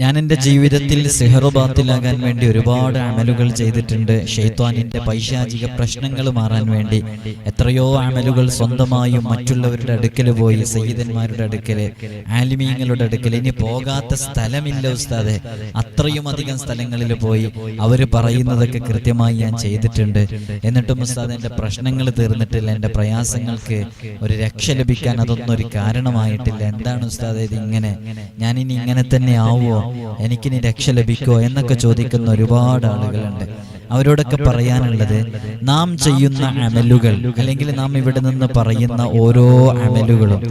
ഞാൻ എന്റെ ജീവിതത്തിൽ സിഹറുബാത്തിലാകാൻ വേണ്ടി ഒരുപാട് അമലുകൾ ചെയ്തിട്ടുണ്ട്. ഷെയ്ത്വാനിന്റെ പൈശാചിക പ്രശ്നങ്ങൾ മാറാൻ വേണ്ടി എത്രയോ അമലുകൾ സ്വന്തമായും മറ്റുള്ളവരുടെ അടുക്കൽ പോയി സയ്യിദന്മാരുടെ അടുക്കൽ ആലിമീങ്ങളുടെ അടുക്കൽ ഇനി പോകാത്ത സ്ഥലമില്ല ഉസ്താദെ. അത്രയും അധികം സ്ഥലങ്ങളിൽ പോയി അവർ പറയുന്നതൊക്കെ കൃത്യമായി ഞാൻ ചെയ്തിട്ടുണ്ട്. എന്നിട്ടും ഉസ്താദ് എന്റെ പ്രശ്നങ്ങൾ തീർന്നിട്ടില്ല. എന്റെ പ്രയാസങ്ങൾക്ക് ഒരു രക്ഷ ലഭിക്കാൻ അതൊന്നും ഒരു കാരണമായിട്ടില്ല. എന്താണ് ഉസ്താദ് ഇത് ഇങ്ങനെ ഞാനിനി ഇങ്ങനെ തന്നെ ആവുമോ എനിക്കിനി രക്ഷ ലഭിക്കുമോ എന്നൊക്കെ ചോദിക്കുന്ന ഒരുപാട് ആളുകളുണ്ട്. അവരോടൊക്കെ പറയാനുള്ളത് നാം ചെയ്യുന്ന അമലുകൾ അല്ലെങ്കിൽ നാം ഇവിടെ നിന്ന് പറയുന്ന ഓരോ അമലുകളും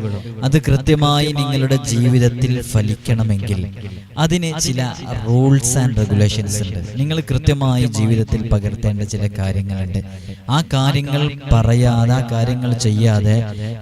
അത് കൃത്യമായി നിങ്ങളുടെ ജീവിതത്തിൽ ഫലിക്കണമെങ്കിൽ അതിന് ചില റൂൾസ് ആൻഡ് റെഗുലേഷൻസ് ഉണ്ട്. നിങ്ങൾ കൃത്യമായി ജീവിതത്തിൽ പകർത്തേണ്ട ചില കാര്യങ്ങളുണ്ട്. ആ കാര്യങ്ങൾ പറയാതെ ആ കാര്യങ്ങൾ ചെയ്യാതെ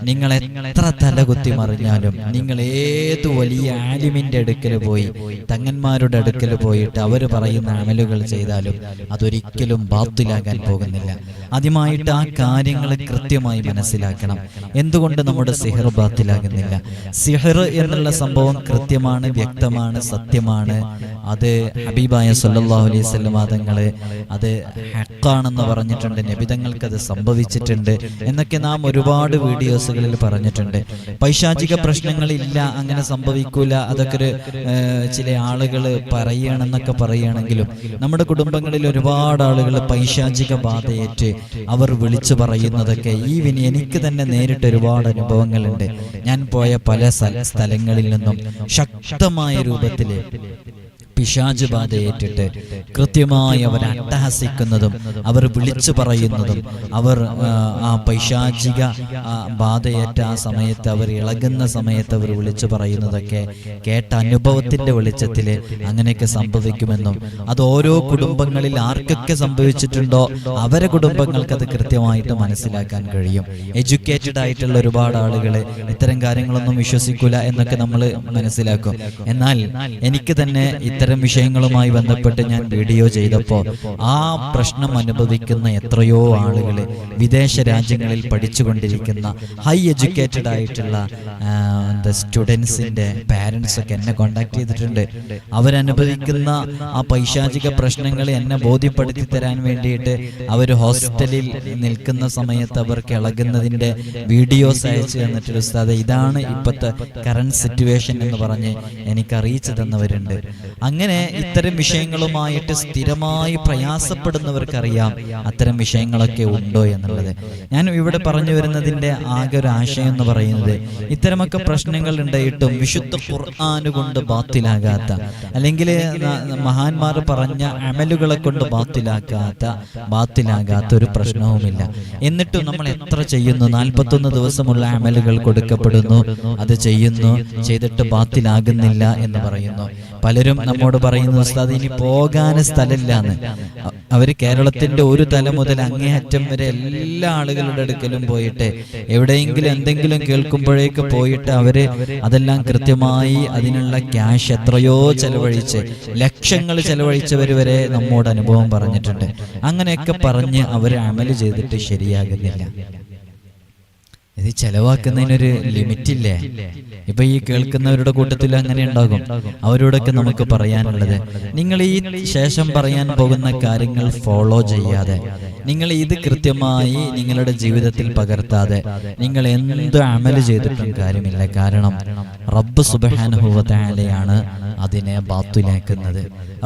നിങ്ങൾ എത്ര തലകുത്തി മറിഞ്ഞാലും നിങ്ങൾ ഏത് വലിയ ആലിമിന്റെ അടുക്കൽ പോയി തങ്ങന്മാരുടെ അടുക്കൽ പോയിട്ട് അവർ പറയുന്ന അമലുകൾ ചെയ്താലും അതൊരിക്കലും ബാത്തിലാകാൻ പോകുന്നില്ല. ആദ്യമായിട്ട് ആ കാര്യങ്ങൾ കൃത്യമായി മനസ്സിലാക്കണം. എന്തുകൊണ്ട് നമ്മുടെ സിഹർ ബാത്തിലാകുന്നില്ല സിഹർ എന്നുള്ള സംഭവം കൃത്യമാണ് വ്യക്തമാണ് സത്യമാണ്. അത് ഹബീബായ സല്ലാഹു അലൈഹി വസല്ലം തങ്ങൾ അത് ഹക്കാണെന്ന് പറഞ്ഞിട്ടുണ്ട്. നബിതങ്ങൾക്ക് അത് സംഭവിച്ചിട്ടുണ്ട് എന്നൊക്കെ നാം ഒരുപാട് വീഡിയോസുകളിൽ പറഞ്ഞിട്ടുണ്ട്. പൈശാചിക പ്രശ്നങ്ങളില്ല അങ്ങനെ സംഭവിക്കൂല. അതൊക്കെ ഒരു ചില ആളുകൾ പറയണമെന്നൊക്കെ പറയുകയാണെങ്കിലും നമ്മുടെ കുടുംബങ്ങളിൽ ഒരുപാട് ആളുകൾ പൈശാചിക ബാധയേറ്റ് അവർ വിളിച്ചു പറയുന്നതൊക്കെ ഈ വിനി എനിക്ക് തന്നെ നേരിട്ട് ഒരുപാട് അനുഭവങ്ങളുണ്ട്. ഞാൻ പോയ പല സ്ഥലങ്ങളിൽ നിന്നും ശക്തമായ രൂപത്തിൽ പിശാജ് ബാധയേറ്റിട്ട് കൃത്യമായി അവർ അട്ടഹസിക്കുന്നതും അവർ വിളിച്ചു പറയുന്നതും അവർ ആ, പൈശാചിക ബാധയേറ്റ ആ സമയത്ത് അവർ ഇളകുന്ന സമയത്ത് അവർ വിളിച്ചു പറയുന്നതൊക്കെ കേട്ട അനുഭവത്തിന്റെ വെളിച്ചത്തിൽ അങ്ങനെയൊക്കെ സംഭവിക്കുമെന്നും അത് ഓരോ കുടുംബങ്ങളിൽ ആർക്കൊക്കെ സംഭവിച്ചിട്ടുണ്ടോ അവരെ കുടുംബങ്ങൾക്ക് അത് കൃത്യമായിട്ട് മനസ്സിലാക്കാൻ കഴിയും. എഡ്യൂക്കേറ്റഡ് ആയിട്ടുള്ള ഒരുപാട് ആളുകൾ ഇത്തരം കാര്യങ്ങളൊന്നും വിശ്വസിക്കൂല എന്നൊക്കെ നമ്മൾ മനസ്സിലാക്കും. എന്നാൽ എനിക്ക് തന്നെ ഇത്തരം വിഷയങ്ങളുമായി ബന്ധപ്പെട്ട് ഞാൻ വീഡിയോ ചെയ്തപ്പോൾ ആ പ്രശ്നം അനുഭവിക്കുന്ന എത്രയോ ആളുകൾ വിദേശ രാജ്യങ്ങളിൽ പഠിച്ചുകൊണ്ടിരിക്കുന്ന ഹൈ എഡ്യൂക്കേറ്റഡ് ആയിട്ടുള്ള എന്താ സ്റ്റുഡൻസിന്റെ പാരൻസ് ഒക്കെ എന്നെ കോണ്ടാക്ട് ചെയ്തിട്ടുണ്ട്. അവരനുഭവിക്കുന്ന ആ പൈശാചിക പ്രശ്നങ്ങൾ എന്നെ ബോധ്യപ്പെടുത്തി തരാൻ വേണ്ടിയിട്ട് അവർ ഹോസ്റ്റലിൽ നിൽക്കുന്ന സമയത്ത് അവർക്ക് ഇളകുന്നതിന്റെ വീഡിയോസ് അയച്ചു തന്നിട്ടൊരു ഉസ്താദ് ഇതാണ് ഇപ്പോഴത്തെ കറണ്ട് സിറ്റുവേഷൻ എന്ന് പറഞ്ഞ് എനിക്ക് അറിയിച്ചു തന്നവരുണ്ട്. അങ്ങനെ ഇത്തരം വിഷയങ്ങളുമായിട്ട് സ്ഥിരമായി പ്രയാസപ്പെടുന്നവർക്കറിയാം അത്തരം വിഷയങ്ങളൊക്കെ ഉണ്ടോ എന്നുള്ളത്. ഞാൻ ഇവിടെ പറഞ്ഞു വരുന്നതിന്റെ ആകെ ഒരു ആശയം എന്ന് പറയുന്നത് ഇത്തരമൊക്കെ പ്രശ്നങ്ങൾ ഉണ്ടായിട്ടും വിശുദ്ധ ഖുർആാന് കൊണ്ട് ബാത്തിലാകാത്ത അല്ലെങ്കിൽ മഹാന്മാർ പറഞ്ഞ അമലുകളെ കൊണ്ട് ബാത്തിലാക്കാത്ത ബാത്തിലാകാത്ത ഒരു പ്രശ്നവുമില്ല. എന്നിട്ടും നമ്മൾ എത്ര ചെയ്യുന്നു? നാൽപ്പത്തൊന്ന് ദിവസമുള്ള അമലുകൾ കൊടുക്കപ്പെടുന്നു. അത് ചെയ്യുന്നു. ചെയ്തിട്ട് ബാത്തിലാകുന്നില്ല എന്ന് പറയുന്നു. പലരും നമ്മോട് പറയുന്നു ഉസ്താദ് ഇനി പോകാൻ സ്ഥലമില്ല എന്ന് അവർ കേരളത്തിന്റെ ഒരു തല മുതൽ അങ്ങേയറ്റം വരെ എല്ലാ ആളുകളുടെ അടുക്കലും പോയിട്ട് എവിടെയെങ്കിലും എന്തെങ്കിലും കേൾക്കുമ്പോഴേക്ക് പോയിട്ട് അവർ അതെല്ലാം കൃത്യമായി അതിനുള്ള ക്യാഷ് എത്രയോ ചെലവഴിച്ച് ലക്ഷങ്ങൾ ചെലവഴിച്ചവർ വരെ നമ്മോട് അനുഭവം പറഞ്ഞിട്ടുണ്ട്. അങ്ങനെയൊക്കെ പറഞ്ഞ് അവർ അമൽ ചെയ്തിട്ട് ശരിയാകുന്നില്ല. ഇത് ചെലവാക്കുന്നതിനൊരു ലിമിറ്റ് ഇല്ലേ ഇപ്പൊ ഈ കേൾക്കുന്നവരുടെ കൂട്ടത്തിൽ അങ്ങനെ ഉണ്ടാകും. അവരോടൊക്കെ നമുക്ക് പറയാനുള്ളത് നിങ്ങൾ ഈ ശേഷം പറയാൻ പോകുന്ന കാര്യങ്ങൾ ഫോളോ ചെയ്യാതെ നിങ്ങൾ ഇത് കൃത്യമായി നിങ്ങളുടെ ജീവിതത്തിൽ പകർത്താതെ നിങ്ങൾ എന്ത് അമൽ ചെയ്തിട്ടും കാര്യമില്ല. കാരണം റബ്ബ് സുബഹാനുഭവത്താലെയാണ് അതിനെ ബാത്തുലാക്കുന്നത്.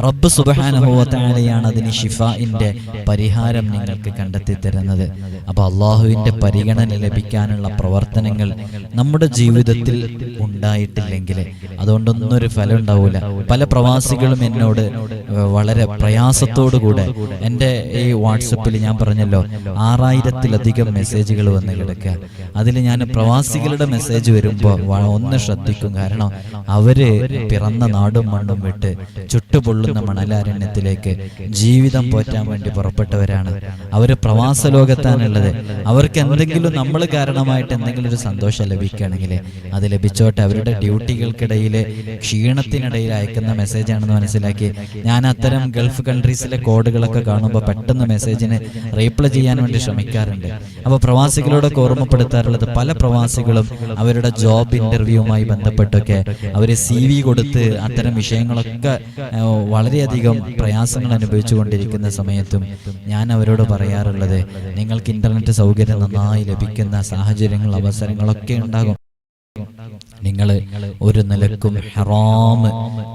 റബ്ബ് സുബഹാനുഭവത്താലെയാണ് അതിന് ഷിഫാഇന്റെ പരിഹാരം നിങ്ങൾക്ക് കണ്ടെത്തി തരുന്നത്. അപ്പൊ അള്ളാഹുവിന്റെ പരിഗണന ലഭിക്കാനുള്ള പ്രവർത്തനങ്ങൾ നമ്മുടെ ജീവിതത്തിൽ ഉണ്ടായിട്ടില്ലെങ്കിൽ അതുകൊണ്ടൊന്നും ഒരു ഫലം ഉണ്ടാവില്ല പല പ്രവാസികളും എന്നോട് വളരെ പ്രയാസത്തോടുകൂടെ എന്റെ ഈ വാട്സപ്പിൽ ഞാൻ പറഞ്ഞല്ലോ ആറായിരത്തിലധികം മെസ്സേജുകൾ വന്ന് കിടക്കുക. അതിൽ ഞാൻ പ്രവാസികളുടെ മെസ്സേജ് വരുമ്പോൾ ഒന്ന് ശ്രദ്ധിക്കും. കാരണം അവർ പിറന്ന നാടും മണ്ണും വിട്ട് ചുട്ടുപൊള്ളുന്ന മണലാരണ്യത്തിലേക്ക് ജീവിതം പോറ്റാൻ വേണ്ടി പുറപ്പെട്ടവരാണ്. അവർ പ്രവാസ ലോകത്താണുള്ളത്. അവർക്ക് എന്തെങ്കിലും നമ്മൾ കാരണമായി കാരണമായിട്ട് എന്തെങ്കിലും ഒരു സന്തോഷം ലഭിക്കുകയാണെങ്കിൽ അത് ലഭിച്ചോട്ടെ. അവരുടെ ഡ്യൂട്ടികൾക്കിടയിൽ ക്ഷീണത്തിനിടയിൽ അയക്കുന്ന മെസ്സേജ് ആണെന്ന് മനസ്സിലാക്കി. ഞാൻ അത്തരം ഗൾഫ് കൺട്രീസിലെ കോഡുകളൊക്കെ കാണുമ്പോൾ പെട്ടെന്ന് മെസ്സേജിന് റീപ്ലൈ ചെയ്യാൻ വേണ്ടി ശ്രമിക്കാറുണ്ട്. അപ്പോൾ പ്രവാസികളോടൊക്കെ ഓർമ്മപ്പെടുത്താറുള്ളത് പല പ്രവാസികളും അവരുടെ ജോബ് ഇന്റർവ്യൂവുമായി ബന്ധപ്പെട്ടൊക്കെ അവർ സി വി കൊടുത്ത് അത്തരം വിഷയങ്ങളൊക്കെ വളരെയധികം പ്രയാസങ്ങൾ അനുഭവിച്ചു കൊണ്ടിരിക്കുന്ന സമയത്തും ഞാൻ അവരോട് പറയാറുള്ളത് നിങ്ങൾക്ക് ഇന്റർനെറ്റ് സൗകര്യം നന്നായി ലഭിക്കുന്ന സാഹചര്യങ്ങൾ അവസരങ്ങളൊക്കെ ഉണ്ടാകും. നിങ്ങൾ ഒരു നിലക്കും ഹറാം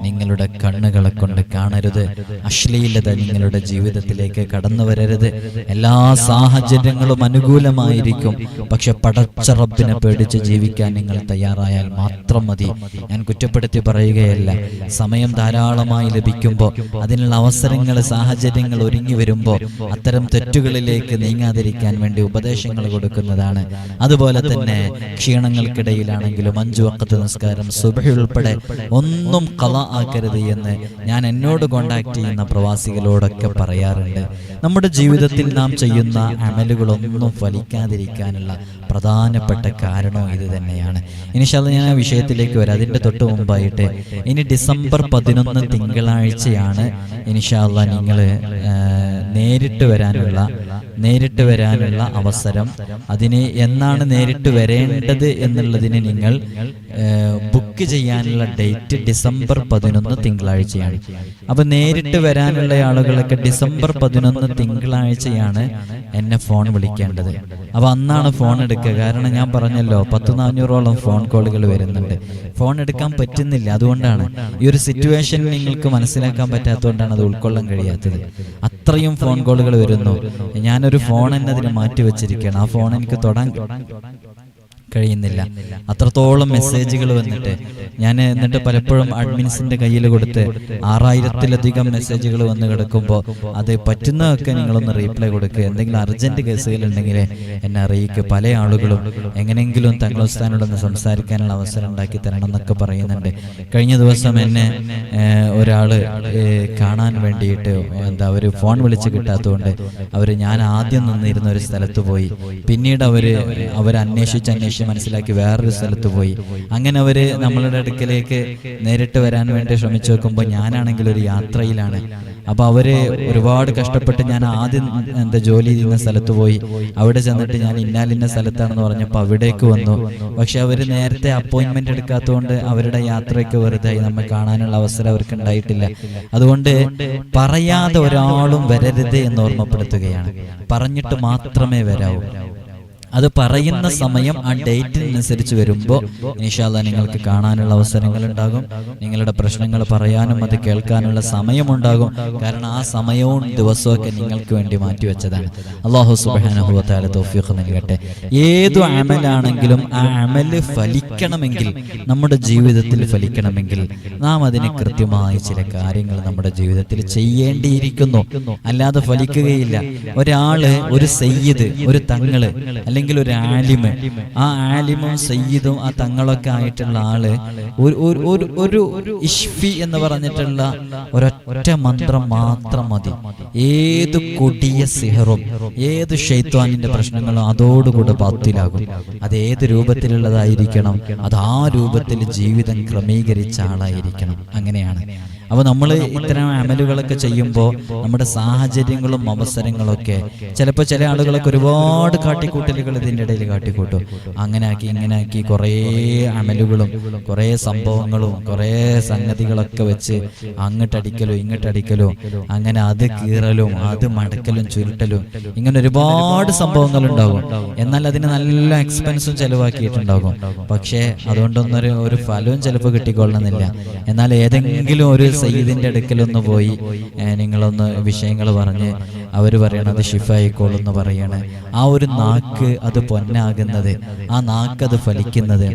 നിങ്ങളുടെ കണ്ണുകളെ കൊണ്ട് കാണരുത്. അശ്ലീലത നിങ്ങളുടെ ജീവിതത്തിലേക്ക് കടന്നു വരരുത്. എല്ലാ സാഹചര്യങ്ങളും അനുകൂലമായിരിക്കും. പക്ഷെ പടച്ച റബ്ബിനെ പേടിച്ച് ജീവിക്കാൻ നിങ്ങൾ തയ്യാറായാൽ മാത്രം മതി. ഞാൻ കുറ്റപ്പെടുത്തി പറയുകയല്ല. സമയം ധാരാളമായി ലഭിക്കുമ്പോൾ അതിനുള്ള അവസരങ്ങൾ സാഹചര്യങ്ങൾ ഒരുങ്ങി വരുമ്പോൾ അത്തരം തെറ്റുകളിലേക്ക് നീങ്ങാതിരിക്കാൻ വേണ്ടി ഉപദേശങ്ങൾ കൊടുക്കുന്നതാണ്. അതുപോലെ തന്നെ ക്ഷീണങ്ങൾക്കിടയിലാണെങ്കിലും അഞ്ചു വക്കത്ത് നിസ്കാരം സുബഹി ഉൾപ്പെടെ ഒന്നും കള ആക്കരുത് എന്ന് ഞാൻ എന്നോട് കോണ്ടാക്ട് ചെയ്യുന്ന പ്രവാസികളോടൊക്കെ പറയാറുണ്ട്. നമ്മുടെ ജീവിതത്തിൽ നാം ചെയ്യുന്ന അമലുകളൊന്നും ഫലിക്കാതിരിക്കാനുള്ള പ്രധാനപ്പെട്ട കാരണവും ഇത് തന്നെയാണ്. ഇനിഷാല്ല ഞാൻ ആ വിഷയത്തിലേക്ക് വരാം. അതിന്റെ തൊട്ട് മുമ്പായിട്ട് ഇനി ഡിസംബർ പതിനൊന്ന് തിങ്കളാഴ്ചയാണ് ഇനിഷാല്ല നിങ്ങൾ നേരിട്ട് വരാനുള്ള നേരിട്ട് വരാനുള്ള അവസരം. അതിന് എന്നാണ് നേരിട്ട് വരേണ്ടത് എന്നുള്ളതിന് നിങ്ങൾ ബുക്ക് ചെയ്യാനുള്ള ഡേറ്റ് ഡിസംബർ പതിനൊന്ന് തിങ്കളാഴ്ചയാണ്. അപ്പൊ നേരിട്ട് വരാനുള്ള ആളുകളൊക്കെ ഡിസംബർ പതിനൊന്ന് തിങ്കളാഴ്ചയാണ് എന്നെ ഫോൺ വിളിക്കേണ്ടത്. അപ്പൊ അന്നാണ് ഫോൺ എടുക്കുക. കാരണം ഞാൻ പറഞ്ഞല്ലോ പത്ത് നാനൂറോളം ഫോൺ കോളുകൾ വരുന്നുണ്ട്. ഫോൺ എടുക്കാൻ പറ്റുന്നില്ല. അതുകൊണ്ടാണ് ഈ ഒരു സിറ്റുവേഷൻ നിങ്ങൾക്ക് മനസ്സിലാക്കാൻ പറ്റാത്തതുകൊണ്ടാണ് അത് ഉൾക്കൊള്ളാൻ കഴിയാത്തത്. അത്രയും ഫോൺ കോളുകൾ വരുന്നു. ഞാനൊരു ഫോൺ എന്നതിന് മാറ്റി വെച്ചിരിക്കുകയാണ് ആ ഫോൺ എനിക്ക് തൊടാൻ കഴിയുന്നില്ല. അത്രത്തോളം മെസ്സേജുകൾ വന്നിട്ട് ഞാൻ എന്നിട്ട് പലപ്പോഴും അഡ്മിൻസിന്റെ കയ്യിൽ കൊടുത്ത് ആറായിരത്തിലധികം മെസ്സേജുകൾ വന്ന് കിടക്കുമ്പോൾ അത് പറ്റുന്നതൊക്കെ നിങ്ങളൊന്ന് റീപ്ലൈ കൊടുക്കുക എന്തെങ്കിലും അർജന്റ് കേസുകൾ ഉണ്ടെങ്കിൽ എന്നെ അറിയിക്കുക പല ആളുകളും എങ്ങനെയെങ്കിലും തങ്ങളുസ്ഥാനോടൊന്ന് സംസാരിക്കാനുള്ള അവസരം ഉണ്ടാക്കി തരണം എന്നൊക്കെ പറയുന്നുണ്ട്. കഴിഞ്ഞ ദിവസം എന്നെ ഒരാൾ കാണാൻ വേണ്ടിയിട്ട് എന്താ ഒരു ഫോൺ വിളിച്ച് കിട്ടാത്തതുകൊണ്ട് അവർ ഞാൻ ആദ്യം നിന്നിരുന്ന ഒരു സ്ഥലത്ത് പോയി. പിന്നീട് അവർ അവർ അന്വേഷിച്ച് അന്വേഷിച്ച് മനസ്സിലാക്കി വേറൊരു സ്ഥലത്ത് പോയി. അങ്ങനെ അവർ നമ്മളുടെ അടുക്കലേക്ക് നേരിട്ട് വരാൻ വേണ്ടി ശ്രമിച്ചു നോക്കുമ്പോൾ ഞാനാണെങ്കിൽ ഒരു യാത്രയിലാണ്. അപ്പൊ അവർ ഒരുപാട് കഷ്ടപ്പെട്ട് ഞാൻ ആദ്യം എന്താ ജോലി ചെയ്യുന്ന സ്ഥലത്ത് പോയി. അവിടെ ചെന്നിട്ട് ഞാൻ ഇന്നാലിന്ന സ്ഥലത്താണെന്ന് പറഞ്ഞപ്പോൾ അവിടേക്ക് വന്നു. പക്ഷെ അവർ നേരത്തെ അപ്പോയിന്റ്മെന്റ് എടുക്കാത്തതുകൊണ്ട് അവരുടെ യാത്രയൊക്കെ വെറുതെ നമ്മെ കാണാനുള്ള അവസരം അവർക്ക് ഉണ്ടായിട്ടില്ല. അതുകൊണ്ട് പറയാതെ ഒരാളും വരരുത് എന്ന് ഓർമ്മപ്പെടുത്തുകയാണ്. പറഞ്ഞിട്ട് മാത്രമേ വരാവൂ. അത് പറയുന്ന സമയം ആ ഡേറ്റിനനുസരിച്ച് വരുമ്പോൾ ഇൻഷാല്ല നിങ്ങൾക്ക് കാണാനുള്ള അവസരങ്ങൾ ഉണ്ടാകും. നിങ്ങളുടെ പ്രശ്നങ്ങൾ പറയാനും അത് കേൾക്കാനുള്ള സമയമുണ്ടാകും കാരണം ആ സമയവും ദിവസമൊക്കെ നിങ്ങൾക്ക് വേണ്ടി മാറ്റിവെച്ചതാണ്. അള്ളാഹു സുബാനുഭവത്താല തോഫിയൊക്കെ നൽകട്ടെ. ഏതു അമലാണെങ്കിലും ആ അമൽ ഫലിക്കണമെങ്കിൽ നമ്മുടെ ജീവിതത്തിൽ ഫലിക്കണമെങ്കിൽ നാം അതിന് കൃത്യമായി ചില കാര്യങ്ങൾ നമ്മുടെ ജീവിതത്തിൽ ചെയ്യേണ്ടിയിരിക്കുന്നു. അല്ലാതെ ഫലിക്കുകയില്ല. ഒരാൾ ഒരു സയ്യിദ് ഒരു തങ്ങൾ അല്ലെങ്കിൽ ഒരു ആലിമ് ആ ആലിമും സയ്യിദും ആ തങ്ങളൊക്കെ ആയിട്ടുള്ള ആൾ ഒരു ഒരു ഇഷ്ഫി എന്ന് പറഞ്ഞിട്ടുള്ള ഒരൊറ്റ മന്ത്രം മാത്രം മതി. ഏത് കൊടിയ സിഹറും ഏത് ഷെയ്ത്വാനിന്റെ പ്രശ്നങ്ങളും അതോടുകൂടെ പത്തിലാകും. അത് ഏത് രൂപത്തിലുള്ളതായിരിക്കണം അത് ആ രൂപത്തിൽ ജീവിതം ക്രമീകരിച്ച ആളായിരിക്കണം. അങ്ങനെയാണ്. അപ്പൊ നമ്മൾ ഇത്തരം അമലുകളൊക്കെ ചെയ്യുമ്പോൾ നമ്മുടെ സാഹചര്യങ്ങളും അവസരങ്ങളൊക്കെ ചിലപ്പോൾ ചില ആളുകളൊക്കെ ഒരുപാട് കാട്ടിക്കൂട്ടലുകൾ ഇതിന്റെ ഇടയിൽ കാട്ടിക്കൂട്ടും. അങ്ങനെ ആക്കി ഇങ്ങനെ ആക്കി കുറേ അമലുകളും കുറേ സംഭവങ്ങളും കുറേ സംഗതികളൊക്കെ വെച്ച് അങ്ങോട്ടടിക്കലും ഇങ്ങോട്ടടിക്കലും അങ്ങനെ അത് കീറലും അത് മടക്കലും ചുരുട്ടലും ഇങ്ങനെ ഒരുപാട് സംഭവങ്ങൾ ഉണ്ടാകും എന്നാൽ അതിന് നല്ല എക്സ്പെൻസും ചിലവാക്കിയിട്ടുണ്ടാകും. പക്ഷേ അതുകൊണ്ടൊന്നും ഒരു ഒരു ഫലവും ചിലപ്പോൾ കിട്ടിക്കൊള്ളണമെന്നില്ല. എന്നാൽ ഏതെങ്കിലും ഒരു സയ്യിദിന്റെ അടുക്കലൊന്ന് പോയി നിങ്ങളൊന്ന് വിഷയങ്ങൾ പറഞ്ഞ് അവർ പറയണത് ഷിഫായിക്കോളെന്ന് പറയണേ. ആ ഒരു നാക്ക് അത് പൊന്നാകുന്നത്. ആ നാക്ക് അത് ഫലിക്കുന്നത്.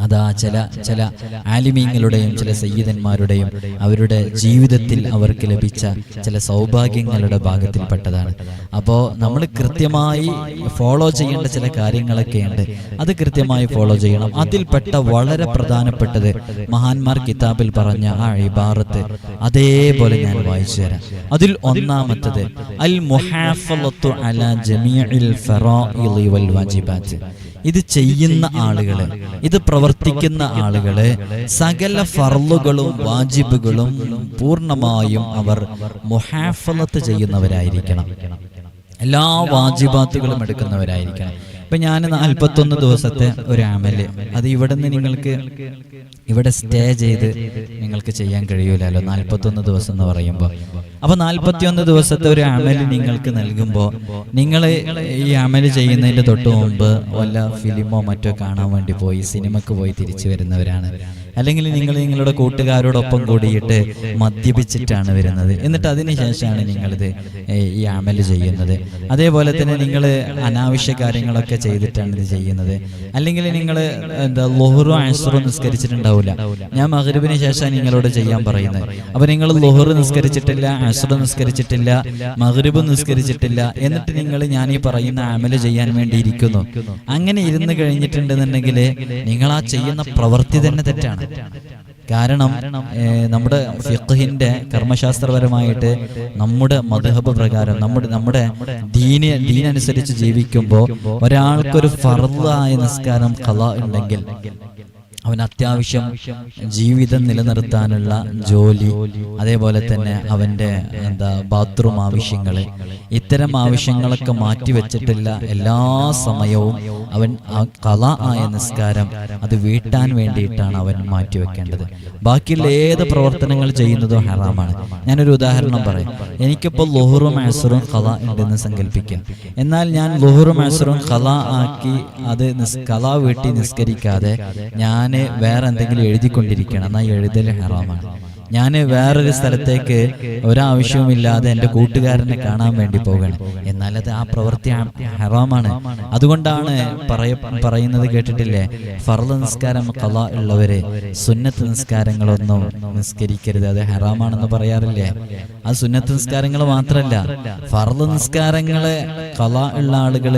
അതാ ചില ചില ആലിമീങ്ങളുടെയും ചില സയ്യിദന്മാരുടെയും അവരുടെ ജീവിതത്തിൽ അവർക്ക് ലഭിച്ച ചില സൗഭാഗ്യങ്ങളുടെ ഭാഗത്തിൽപ്പെട്ടതാണ്. അപ്പോൾ നമ്മൾ കൃത്യമായി ഫോളോ ചെയ്യേണ്ട ചില കാര്യങ്ങളൊക്കെ ഉണ്ട് അത് കൃത്യമായി ഫോളോ ചെയ്യണം. അതിൽപ്പെട്ട വളരെ പ്രധാനപ്പെട്ടത് മഹാന്മാർ കിതാബിൽ പറഞ്ഞ ആ ഇബാറത്ത് അതേപോലെ ഞാൻ വായിച്ചു തരാം. അതിൽ ഒന്നാമത്തത് അൽ മുഹാഫലത്തു അല ജമീഇൽ ഫറാഇളി വൽ വാജിബാത്ത്. ഇത് ചെയ്യുന്ന ആളുകളെ ഇത് പ്രവർത്തിക്കുന്ന ആളുകളെ സകല ഫർളുകളും വാജിബുകളും പൂർണമായും അവർ മുഹാഫലത്ത് ചെയ്യുന്നവരായിരിക്കണം. എല്ലാ വാജിബാത്തുകളും എടുക്കുന്നവരായിരിക്കണം. ഇപ്പൊ ഞാൻ നാൽപ്പത്തൊന്ന് ദിവസത്തെ ഒരു അമൽ. അത് ഇവിടെ നിന്ന് നിങ്ങൾക്ക് ഇവിടെ സ്റ്റേ ചെയ്ത് നിങ്ങൾക്ക് ചെയ്യാൻ കഴിയൂലല്ലോ. നാൽപ്പത്തൊന്ന് ദിവസം എന്ന് പറയുമ്പോൾ അപ്പൊ നാൽപ്പത്തിയൊന്ന് ദിവസത്തെ ഒരു അമൽ നിങ്ങൾക്ക് നൽകുമ്പോൾ നിങ്ങൾ ഈ അമൽ ചെയ്യുന്നതിന്റെ തൊട്ട് മുമ്പ് വല്ല ഫിലിമോ മറ്റോ കാണാൻ വേണ്ടി പോയി സിനിമക്ക് പോയി തിരിച്ചു വരുന്നവരാണ്. അല്ലെങ്കിൽ നിങ്ങൾ നിങ്ങളുടെ കൂട്ടുകാരോടൊപ്പം കൂടിയിട്ട് മദ്യപിച്ചിട്ടാണ് വരുന്നത്. എന്നിട്ട് അതിനുശേഷമാണ് നിങ്ങളിത് ഈ അമൽ ചെയ്യുന്നത്. അതേപോലെ തന്നെ നിങ്ങൾ അനാവശ്യ കാര്യങ്ങളൊക്കെ ചെയ്തിട്ടാണ് ഇത് ചെയ്യുന്നത്. അല്ലെങ്കിൽ നിങ്ങൾ എന്താ ലോഹറും ആൻസറും നിസ്കരിച്ചിട്ടുണ്ടാവില്ല ഞാൻ മകരുവിന് ശേഷം നിങ്ങളോട് ചെയ്യാൻ പറയുന്നത്. അപ്പൊ നിങ്ങൾ ലൊഹറ് നിസ്കരിച്ചിട്ടില്ല ആൻസർ നിസ്കരിച്ചിട്ടില്ല മകരുവ് നിസ്കരിച്ചിട്ടില്ല എന്നിട്ട് നിങ്ങൾ ഞാൻ ഈ പറയുന്ന അമൽ ചെയ്യാൻ വേണ്ടി ഇരിക്കുന്നു. അങ്ങനെ ഇരുന്ന് കഴിഞ്ഞിട്ടുണ്ടെന്നുണ്ടെങ്കിൽ നിങ്ങൾ ആ ചെയ്യുന്ന പ്രവൃത്തി തന്നെ തെറ്റാണ്. കാരണം നമ്മുടെ ഫിഖിന്റെ കർമ്മശാസ്ത്രപരമായിട്ട് നമ്മുടെ മധുഹബ് പ്രകാരം നമ്മുടെ നമ്മുടെ ദീന ദീനനുസരിച്ച് ജീവിക്കുമ്പോൾ ഒരാൾക്കൊരു ഫർദായ നിസ്കാരം കല ഉണ്ടെങ്കിൽ അവൻ അത്യാവശ്യം ജീവിതം നിലനിർത്താനുള്ള ജോലി അതേപോലെ തന്നെ അവന്റെ എന്താ ബാത്റൂം ആവശ്യങ്ങൾ ഇത്തരം ആവശ്യങ്ങളൊക്കെ മാറ്റി വെച്ചിട്ടില്ല എല്ലാ സമയവും അവൻ ആ കല ആയ നിസ്കാരം അത് വീട്ടാൻ വേണ്ടിയിട്ടാണ് അവൻ മാറ്റിവെക്കേണ്ടത് ബാക്കിയുള്ള ഏത് പ്രവർത്തനങ്ങൾ ചെയ്യുന്നതും ഹറാമാണ്. ഞാനൊരു ഉദാഹരണം പറയാം. എനിക്കിപ്പോൾ ലൊഹറും ആസറും കല ഉണ്ടെന്ന് സങ്കല്പിക്കാം. എന്നാൽ ഞാൻ ലൊഹറും ആസറും കല ആക്കി അത് നിസ് കല വീട്ടി നിസ്കരിക്കാതെ ഞാൻ വേറെ എന്തെങ്കിലും എഴുതിക്കൊണ്ടിരിക്കണം. എന്നാൽ എഴുതൽ ഹറാമാണ്. ഞാൻ വേറൊരു സ്ഥലത്തേക്ക് ഒരാവശ്യവുമില്ലാതെ എന്റെ കൂട്ടുകാരനെ കാണാൻ വേണ്ടി പോകണം. എന്നാൽ അത് ആ പ്രവൃത്തിയാണ് ഹറാമാണ്. അതുകൊണ്ടാണ് പറയ പറയുന്നത് കേട്ടിട്ടില്ലേ? ഫർദ് നിസ്കാരം കല ഉള്ളവരെ സുന്നത്ത് നിസ്കാരങ്ങളൊന്നും നിസ്കരിക്കരുത്. അത് ഹറാമാണെന്ന് പറയാറില്ലേ? ആ സുന്നത്ത് നിസ്കാരങ്ങൾ മാത്രമല്ല ഫർദ് നിസ്കാരങ്ങൾ കല ഉള്ള ആളുകൾ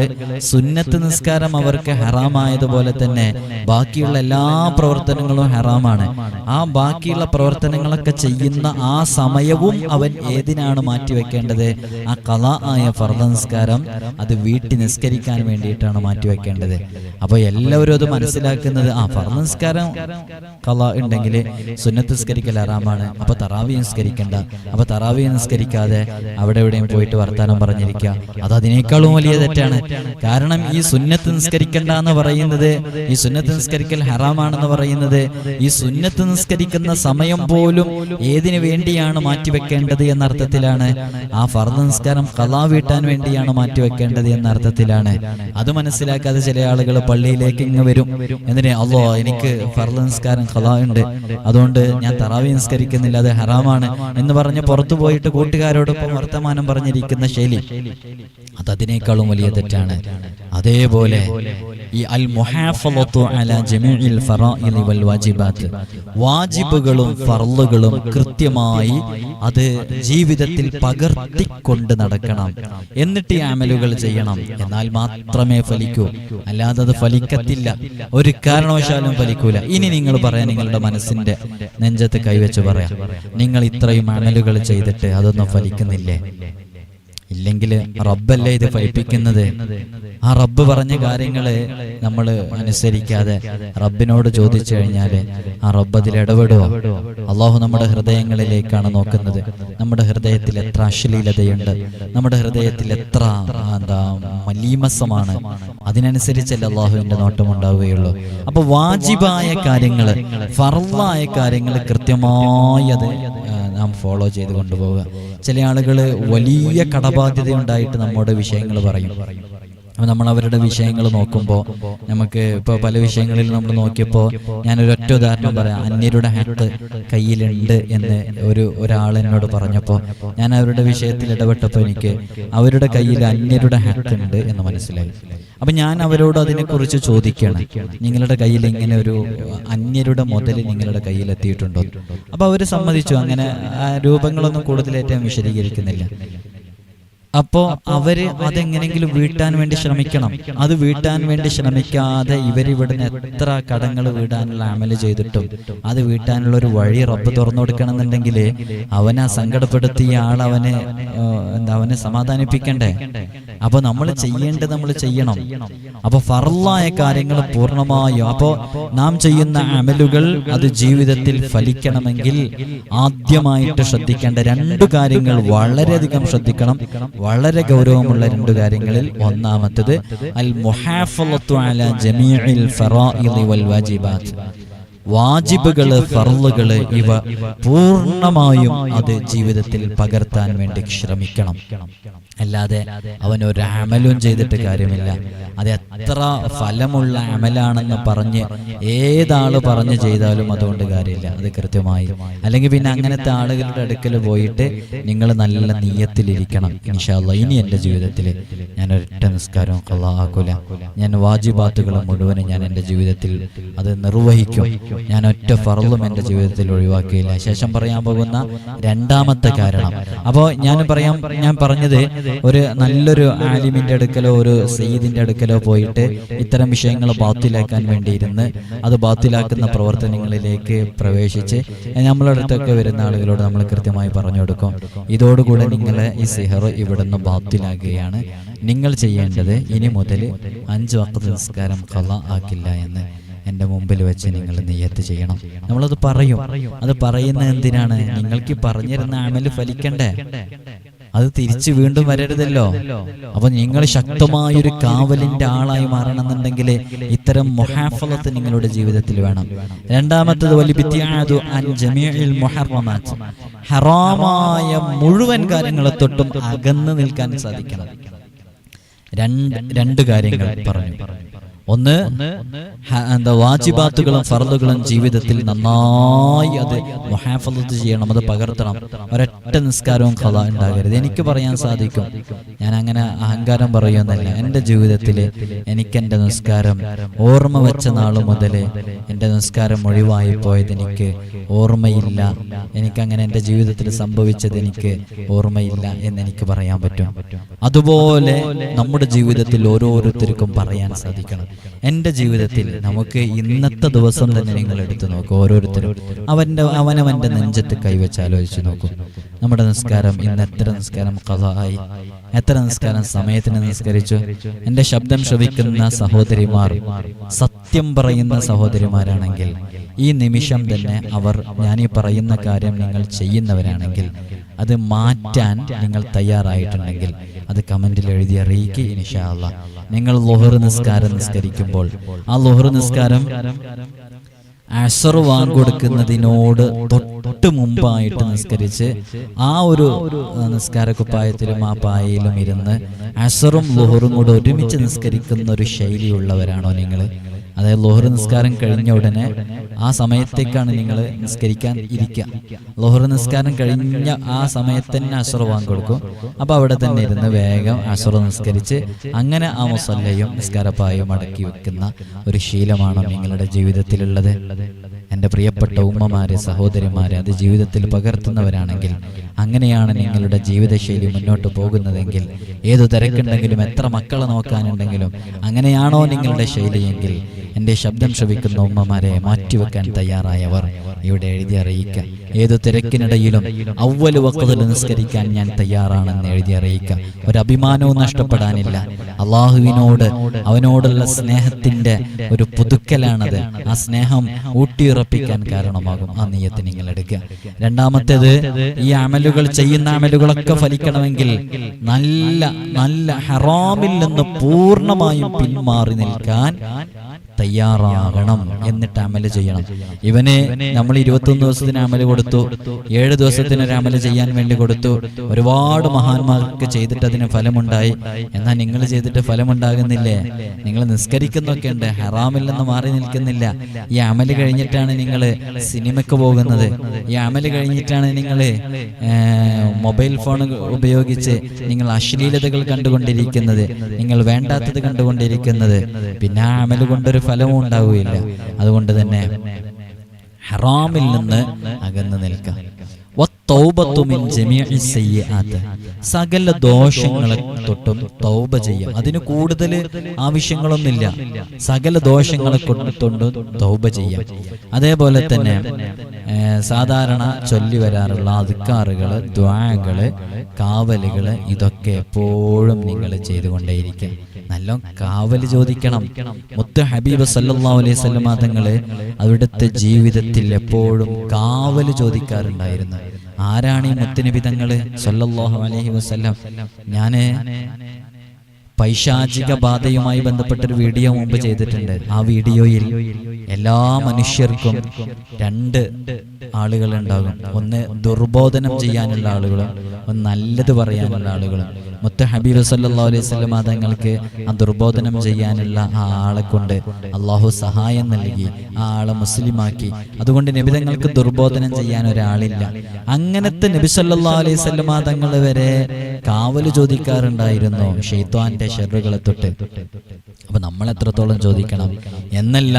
സുന്നത്ത് നിസ്കാരം അവർക്ക് ഹറാമായതുപോലെ തന്നെ ബാക്കിയുള്ള എല്ലാ പ്രവർത്തനങ്ങളും ഹറാമാണ്. ആ ബാക്കിയുള്ള പ്രവർത്തനങ്ങളൊക്കെ ചെയ്യുന്ന ആ സമയവും അവൻ ഏതിനാണ് മാറ്റിവെക്കേണ്ടത്? ആ കല ആയ ഫർദ നിസ്കാരം അത് വീട്ടിൽ നിസ്കരിക്കാൻ വേണ്ടിയിട്ടാണ് മാറ്റിവെക്കേണ്ടത്. അപ്പൊ എല്ലാവരും അത് മനസ്സിലാക്കുന്നത് ആ ഫർദ നിസ്കാരം കല ഉണ്ടെങ്കിൽ സുന്നത്ത് നിസ്കരിക്കൽ ഹറാമാണ്. അപ്പൊ തറാവി നിസ്കരിക്കണ്ട. അപ്പൊ തറാവി നിസ്കരിക്കാതെ അവിടെ എവിടെയും പോയിട്ട് വർത്താനം പറഞ്ഞിരിക്കുക. അത് അതിനേക്കാളും വലിയ തെറ്റാണ്. കാരണം ഈ സുന്നത്ത് നിസ്കരിക്കണ്ട എന്ന് പറയുന്നത് ഈ സുന്നത്ത് നിസ്കരിക്കൽ ഹറാമാണെന്ന് പറയുന്നത് ഈ സുന്നത്ത് നിസ്കരിക്കുന്ന സമയം പോലും ഏതിനു വേണ്ടിയാണ് മാറ്റിവെക്കേണ്ടത് എന്ന അർത്ഥത്തിലാണ് ആ ഫർദ് നിസ്കാരം കലാ വീട്ടാൻ വേണ്ടിയാണ് മാറ്റിവെക്കേണ്ടത് എന്ന അർത്ഥത്തിലാണ് അത് മനസ്സിലാക്കാതെ ചില ആളുകൾ പള്ളിയിലേക്ക് ഇങ്ങ് വരും. എന്നിട്ട് അല്ലോ എനിക്ക് ഫർദ് നിസ്കാരം കലാ ഉണ്ട്. അതുകൊണ്ട് ഞാൻ തറാവി നിസ്കരിക്കുന്നില്ല അത് ഹറാമാണ് എന്ന് പറഞ്ഞ് പുറത്തു പോയിട്ട് കൂട്ടുകാരോടൊപ്പം വർത്തമാനം പറഞ്ഞിരിക്കുന്ന ശൈലി. അത് അതിനേക്കാളും വലിയ തെറ്റാണ്. അതേപോലെ ഈ അൽ വൽ വാജിബാത്ത്. വാജിബുകളും ഫർളുകളും കൃത്യമായി അത് ജീവിതത്തിൽ പകർത്തിക്കൊണ്ട് നടക്കണം. എന്നിട്ട് ഈ അമലുകൾ ചെയ്യണം. എന്നാൽ മാത്രമേ ഫലിക്കൂ. അല്ലാതെ അത് ഫലിക്കത്തില്ല. ഒരു കാരണവശാലും ഫലിക്കൂല. ഇനി നിങ്ങൾ പറയാൻ നിങ്ങളുടെ മനസ്സിന്റെ നെഞ്ചത്ത് കൈവച്ച് പറയാം. നിങ്ങൾ ഇത്രയും അമലുകൾ ചെയ്തിട്ട് അതൊന്നും ഫലിക്കുന്നില്ലേ? ഇല്ലെങ്കിൽ റബ്ബല്ലേ ഇത് ഫലിപ്പിക്കുന്നത്? ആ റബ്ബ് പറഞ്ഞ കാര്യങ്ങൾ നമ്മൾ അനുസരിക്കാതെ റബ്ബിനോട് ചോദിച്ചു കഴിഞ്ഞാൽ ആ റബ്ബ് അതിൽ ഇടപെടുവോ? അള്ളാഹു നമ്മുടെ ഹൃദയങ്ങളിലേക്കാണ് നോക്കുന്നത്. നമ്മുടെ ഹൃദയത്തിൽ എത്ര അശ്ലീലതയുണ്ട്. നമ്മുടെ ഹൃദയത്തിൽ എത്ര എന്താ മലീമസമാണ്. അതിനനുസരിച്ചല്ലേ അള്ളാഹുവിന്റെ നോട്ടം ഉണ്ടാവുകയുള്ളൂ. അപ്പൊ വാജിബായ കാര്യങ്ങൾ ഫറവായ കാര്യങ്ങൾ കൃത്യമായി അത് നാം ഫോളോ ചെയ്ത് കൊണ്ടുപോവുക ചില ആളുകൾ വലിയ കടബാധ്യത ഉണ്ടായിട്ട് നമ്മുടെ വിഷയങ്ങൾ പറയും. അപ്പൊ നമ്മൾ അവരുടെ വിഷയങ്ങൾ നോക്കുമ്പോൾ നമുക്ക് ഇപ്പോൾ പല വിഷയങ്ങളിൽ നമ്മൾ നോക്കിയപ്പോൾ ഞാനൊരൊറ്റ ഉദാഹരണം പറയാം. അന്യരുടെ ഹക്ക് കയ്യിലുണ്ട് എന്ന് ഒരു ഒരാൾ എന്നോട് പറഞ്ഞപ്പോൾ ഞാൻ അവരുടെ വിഷയത്തിൽ ഇടപെട്ടപ്പോൾ എനിക്ക് അവരുടെ കയ്യിൽ അന്യരുടെ ഹക്ക് ഉണ്ട് എന്ന് മനസ്സിലായി. അപ്പൊ ഞാൻ അവരോട് അതിനെക്കുറിച്ച് ചോദിക്കണം നിങ്ങളുടെ കയ്യിൽ ഇങ്ങനെ ഒരു അന്യരുടെ മുതൽ നിങ്ങളുടെ കയ്യിൽ എത്തിയിട്ടുണ്ടോ? അപ്പൊ അവർ സമ്മതിച്ചു. അങ്ങനെ രൂപങ്ങളൊന്നും കൂടുതലായിട്ട് ഞാൻ വിശദീകരിക്കുന്നില്ല. അപ്പോ അവർ അതെങ്ങനെങ്കിലും വീട്ടാൻ വേണ്ടി ശ്രമിക്കണം. അത് വീട്ടാൻ വേണ്ടി ശ്രമിക്കാതെ ഇവരിവിടുന്ന് എത്ര കടങ്ങൾ വീടാനുള്ള അമൽ ചെയ്തിട്ടും അത് വീട്ടാനുള്ള ഒരു വഴി റബ്ബ് തുറന്നു കൊടുക്കണം എന്നുണ്ടെങ്കിൽ അവനെ സങ്കടപ്പെടുത്തിയ ആൾ അവനെ എന്താ അവനെ സമാധാനിപ്പിക്കണ്ടേ? അപ്പൊ നമ്മൾ ചെയ്യേണ്ടത് നമ്മൾ ചെയ്യണം. അപ്പൊ ഫറലായ കാര്യങ്ങൾ പൂർണമായും അപ്പോ നാം ചെയ്യുന്ന അമലുകൾ അത് ജീവിതത്തിൽ ഫലിക്കണമെങ്കിൽ ആദ്യമായിട്ട് ശ്രദ്ധിക്കേണ്ട രണ്ടു കാര്യങ്ങൾ വളരെയധികം ശ്രദ്ധിക്കണം. വളരെ ഗൗരവമുള്ള രണ്ടു കാര്യങ്ങളിൽ ഒന്നാമത്തത് അൽ മുഹാഫലത്തു അല ജമീഇൽ ഫറാഇദി വൽ വാജിബാത്ത്. വാജിബുകൾ ഫർളുകൾ ഇവ പൂർണമായും അത് ജീവിതത്തിൽ പകർത്താൻ വേണ്ടി ശ്രമിക്കണം. അല്ലാതെ അവൻ ഒരു അമലും ചെയ്തിട്ട് കാര്യമില്ല. അത് എത്ര ഫലമുള്ള അമലാണെന്ന് പറഞ്ഞ് ഏതാൾ പറഞ്ഞ് ചെയ്താലും അതുകൊണ്ട് കാര്യമില്ല. അത് കൃത്യമായി. അല്ലെങ്കിൽ പിന്നെ അങ്ങനത്തെ ആളുകളുടെ അടുക്കൽ പോയിട്ട് നിങ്ങൾ നല്ല നീയത്തിലിരിക്കണം. ഇൻഷാല്ല ഇനി എന്റെ ജീവിതത്തിൽ ഞാൻ ഒരൊറ്റ നിസ്കാരവും കൊള്ളാക്കൂല ഞാൻ വാജിബാത്തുകൾ മുഴുവനും ഞാൻ എന്റെ ജീവിതത്തിൽ അത് നിർവഹിക്കും. ഞാൻ ഒറ്റ ഫറലും എന്റെ ജീവിതത്തിൽ ഒഴിവാക്കിയില്ല. ശേഷം പറയാൻ പോകുന്ന രണ്ടാമത്തെ കാരണം. അപ്പോൾ ഞാൻ പറയാം ഞാൻ പറഞ്ഞത് ഒരു നല്ലൊരു ആലിമിന്റെ അടുക്കലോ ഒരു സയ്യിദിന്റെ അടുക്കലോ പോയിട്ട് ഇത്തരം വിഷയങ്ങൾ ബാത്തിലാക്കാൻ വേണ്ടിയിരുന്ന് അത് ബാത്തിലാക്കുന്ന പ്രവർത്തനങ്ങളിലേക്ക് പ്രവേശിച്ച് നമ്മളുടെ അടുത്തൊക്കെ വരുന്ന ആളുകളോട് നമ്മൾ കൃത്യമായി പറഞ്ഞു കൊടുക്കും. ഇതോടുകൂടെ നിങ്ങളെ ഈ സിഹർ ഇവിടുന്ന് ബാത്തിലാക്കുകയാണ്. നിങ്ങൾ ചെയ്യേണ്ടത് ഇനി മുതൽ അഞ്ച് വക്ത നിസ്കാരം കല ആക്കില്ല എന്ന് എന്റെ മുമ്പിൽ വെച്ച് നിങ്ങൾ നെയ്യത്ത് ചെയ്യണം. നമ്മളത് പറയും. അത് പറയുന്ന എന്തിനാണ്? നിങ്ങൾക്ക് പറഞ്ഞിരുന്ന അമൽ ഫലിക്കണ്ടേ? അത് തിരിച്ചു വീണ്ടും വരരുതല്ലോ. അപ്പൊ നിങ്ങൾ ശക്തമായൊരു കാവലിന്റെ ആളായി മാറണമെന്നുണ്ടെങ്കിൽ ഇത്തരം മൊഹാഫലത്ത് നിങ്ങളുടെ ജീവിതത്തിൽ വേണം. രണ്ടാമത്തത് ഹറാമായ മുഴുവൻ കാര്യങ്ങളെ തൊട്ടും അകന്നു നിൽക്കാൻ സാധിക്കണം. രണ്ട് രണ്ട് കാര്യങ്ങൾ പറഞ്ഞു. ഒന്ന് എന്താ വാജിബാത്തുകളും ഫറലുകളും ജീവിതത്തിൽ നന്നായി അത് മുഹാഫലത്ത് ചെയ്യണം അത് പകർത്തണം. ഒരൊറ്റ നിസ്കാരവും കഥ ഉണ്ടാകരുത്. എനിക്ക് പറയാൻ സാധിക്കും. ഞാൻ അങ്ങനെ അഹങ്കാരം പറയുന്നില്ല എന്റെ ജീവിതത്തിൽ എനിക്ക് എന്റെ നിസ്കാരം ഓർമ്മ വെച്ച നാൾ മുതൽ എന്റെ നിസ്കാരം ഒഴിവായി പോയത് എനിക്ക് ഓർമ്മയില്ല. എനിക്കങ്ങനെ എന്റെ ജീവിതത്തിൽ സംഭവിച്ചത് എനിക്ക് ഓർമ്മയില്ല എന്ന് എനിക്ക് പറയാൻ പറ്റും. അതുപോലെ നമ്മുടെ ജീവിതത്തിൽ ഓരോരുത്തർക്കും പറയാൻ സാധിക്കണം. എന്റെ ജീവിതത്തിൽ നമുക്ക് ഇന്നത്തെ ദിവസം തന്നെ നിങ്ങൾ എടുത്തു നോക്കും. ഓരോരുത്തരും അവന്റെ അവനവന്റെ നെഞ്ചത്ത് കൈവച്ച് ആലോചിച്ച് നോക്കും. നമ്മുടെ നിസ്കാരം ഇന്ന് എത്ര നിസ്കാരം കഥായി എത്ര നിസ്കാരം സമയത്തിന് നിസ്കരിച്ചു? എന്റെ ശബ്ദം ശ്രവിക്കുന്ന സഹോദരിമാർ സത്യം പറയുന്ന സഹോദരിമാരാണെങ്കിൽ ഈ നിമിഷം തന്നെ അവർ ഞാൻ ഈ പറയുന്ന കാര്യം നിങ്ങൾ ചെയ്യുന്നവരാണെങ്കിൽ അത് മാറ്റാൻ നിങ്ങൾ തയ്യാറായിട്ടുണ്ടെങ്കിൽ അത് കമന്റിൽ എഴുതി അറിയിക്കുക അല്ലാ നിങ്ങൾ ലൊഹർ നിസ്കാരം നിസ്കരിക്കുമ്പോൾ. ആ ലൊഹർ നിസ്കാരം അസർ വാങ്ങിക്കൊടുക്കുന്നതിനോട് തൊട്ട് മുമ്പായിട്ട് നിസ്കരിച്ച് ആ ഒരു ആ, നിസ്കാര കുപ്പായത്തിലും ആ പായയിലും ഇരുന്ന് അസറും ലുഹറും കൂടെ ഒരുമിച്ച് നിസ്കരിക്കുന്ന ഒരു ശൈലിയുള്ളവരാണോ നിങ്ങൾ? അതായത് ലോഹർ നിസ്കാരം കഴിഞ്ഞ ഉടനെ ആ സമയത്തേക്കാണ് നിങ്ങൾ നിസ്കരിക്കാൻ ഇരിക്കുക. ലോഹർ നിസ്കാരം കഴിഞ്ഞ ആ സമയത്ത് തന്നെ അഷറ വാങ്ങി കൊടുക്കും. അപ്പൊ അവിടെ തന്നെ ഇരുന്ന് വേഗം അസുറ നിസ്കരിച്ച് അങ്ങനെ ആ മുസല്ലയും നിസ്കാരപ്പായും അടക്കി വെക്കുന്ന ഒരു ശീലമാണ് നിങ്ങളുടെ ജീവിതത്തിലുള്ളത്? എന്റെ പ്രിയപ്പെട്ട ഉമ്മമാരെ സഹോദരിമാരെ അത് ജീവിതത്തിൽ പകർത്തുന്നവരാണെങ്കിൽ അങ്ങനെയാണ് നിങ്ങളുടെ ജീവിതശൈലി മുന്നോട്ട് പോകുന്നതെങ്കിൽ ഏതു തിരക്കുണ്ടെങ്കിലും എത്ര മക്കളെ നോക്കാനുണ്ടെങ്കിലും അങ്ങനെയാണോ നിങ്ങളുടെ ശൈലിയെങ്കിൽ എന്റെ ശബ്ദം ശ്രവിക്കുന്ന ഉമ്മമാരെ മാറ്റിവെക്കാൻ തയ്യാറായവർ ഇവിടെ എഴുതി അറിയിക്കുക ഏത് തിരക്കിനിടയിലും അവൽ വക്കതിൽ നിസ്കരിക്കാൻ ഞാൻ തയ്യാറാണെന്ന് എഴുതി അറിയിക്കുക ഒരു അഭിമാനവും നഷ്ടപ്പെടാനില്ല. അള്ളാഹുവിനോട് അവനോടുള്ള സ്നേഹത്തിന്റെ ഒരു പുതുക്കലാണത്. ആ സ്നേഹം ഊട്ടിയുറപ്പിക്കാൻ കാരണമാകും. ആ നീയത്ത് നിങ്ങൾ എടുക്കുക. രണ്ടാമത്തേത് ഈ അമലുകൾ ചെയ്യുന്ന അമലുകളൊക്കെ ഫലിക്കണമെങ്കിൽ നല്ല നല്ല ഹറാമിൽ നിന്ന് പൂർണമായും പിന്മാറി നിൽക്കാൻ തയ്യാറാകണം എന്നിട്ട് അമൽ ചെയ്യണം. ഇവന് നമ്മൾ ഇരുപത്തൊന്ന് ദിവസത്തിന് അമൽ കൊടുത്തു. ഏഴ് ദിവസത്തിന് ഒരു അമൽ ചെയ്യാൻ വേണ്ടി കൊടുത്തു. ഒരുപാട് മഹാന്മാർക്ക് ചെയ്തിട്ട് അതിന് ഫലമുണ്ടായി. എന്നാൽ നിങ്ങൾ ചെയ്തിട്ട് ഫലമുണ്ടാകുന്നില്ലേ? നിങ്ങൾ നിസ്കരിക്കുന്നൊക്കെ ഉണ്ട്. ഹറാമില്ലെന്ന് മാറി നിൽക്കുന്നില്ല. ഈ അമൽ കഴിഞ്ഞിട്ടാണ് നിങ്ങൾ സിനിമയ്ക്ക് പോകുന്നത്. ഈ അമൽ കഴിഞ്ഞിട്ടാണ് നിങ്ങൾ മൊബൈൽ ഫോൺ ഉപയോഗിച്ച് നിങ്ങൾ അശ്ലീലതകൾ കണ്ടുകൊണ്ടിരിക്കുന്നത്. നിങ്ങൾ വേണ്ടാത്തത് കണ്ടുകൊണ്ടിരിക്കുന്നത്. പിന്നെ ആ അമൽ കൊണ്ടൊരു ഫലവും ഉണ്ടാവുകയില്ല. അതുകൊണ്ട് തന്നെ ഹറാമിൽ നിന്ന് അകന്നു നിൽക്കാം. സകല ദോഷങ്ങളെ തൊട്ടും തൗബ ചെയ്യാം. അതിന് കൂടുതൽ ആവശ്യങ്ങളൊന്നുമില്ല. സകല ദോഷങ്ങളെ കൊണ്ടും തൗബ ചെയ്യാം. അതേപോലെ തന്നെ സാധാരണ ചൊല്ലി വരാറുള്ള അധികാറുകൾ ദ്വാകൾ കാവലുകൾ ഇതൊക്കെ എപ്പോഴും നിങ്ങൾ ചെയ്തുകൊണ്ടേയിരിക്കും. നല്ല കാവൽ ചോദിക്കണം. മുത്ത് ഹബീബ് സല്ലാ അലൈഹി അവിടുത്തെ ജീവിതത്തിൽ എപ്പോഴും കാവൽ ചോദിക്കാറുണ്ടായിരുന്നു. ആരാണ് ഈ മുത്തുനബി തങ്ങൾ സല്ലല്ലാഹു അലൈഹി വസല്ലം. ഞാൻ പൈശാചിക ബാധയുമായി ബന്ധപ്പെട്ടൊരു വീഡിയോ മുമ്പ് ചെയ്തിട്ടുണ്ട്. ആ വീഡിയോയിൽ എല്ലാ മനുഷ്യർക്കും രണ്ട് ആളുകൾ ഉണ്ടാകും ഒന്ന് ദുർബോധനം ചെയ്യാനുള്ള ആളുകളും ഒന്ന് നല്ലത് പറയാനുള്ള ആളുകളും. മുത്ത ഹബീബ് സല്ലാ അലൈഹി തങ്ങൾക്ക് ആ ദുർബോധനം ചെയ്യാനുള്ള ആ ആളെ കൊണ്ട് അള്ളാഹു സഹായം നൽകി ആ ആളെ മുസ്ലിമാക്കി. അതുകൊണ്ട് നബിതങ്ങൾക്ക് ദുർബോധനം ചെയ്യാൻ ഒരാളില്ല. അങ്ങനത്തെ നബി സല്ലാ അലൈഹി വസല്ലം തങ്ങൾ വരെ കാവൽ ചോദിക്കാറുണ്ടായിരുന്നു ഷെയ്ത്വാന്റെ ഷെറുകളെ തൊട്ട്. അപ്പൊ നമ്മൾ എത്രത്തോളം ചോദിക്കണം? എന്നല്ല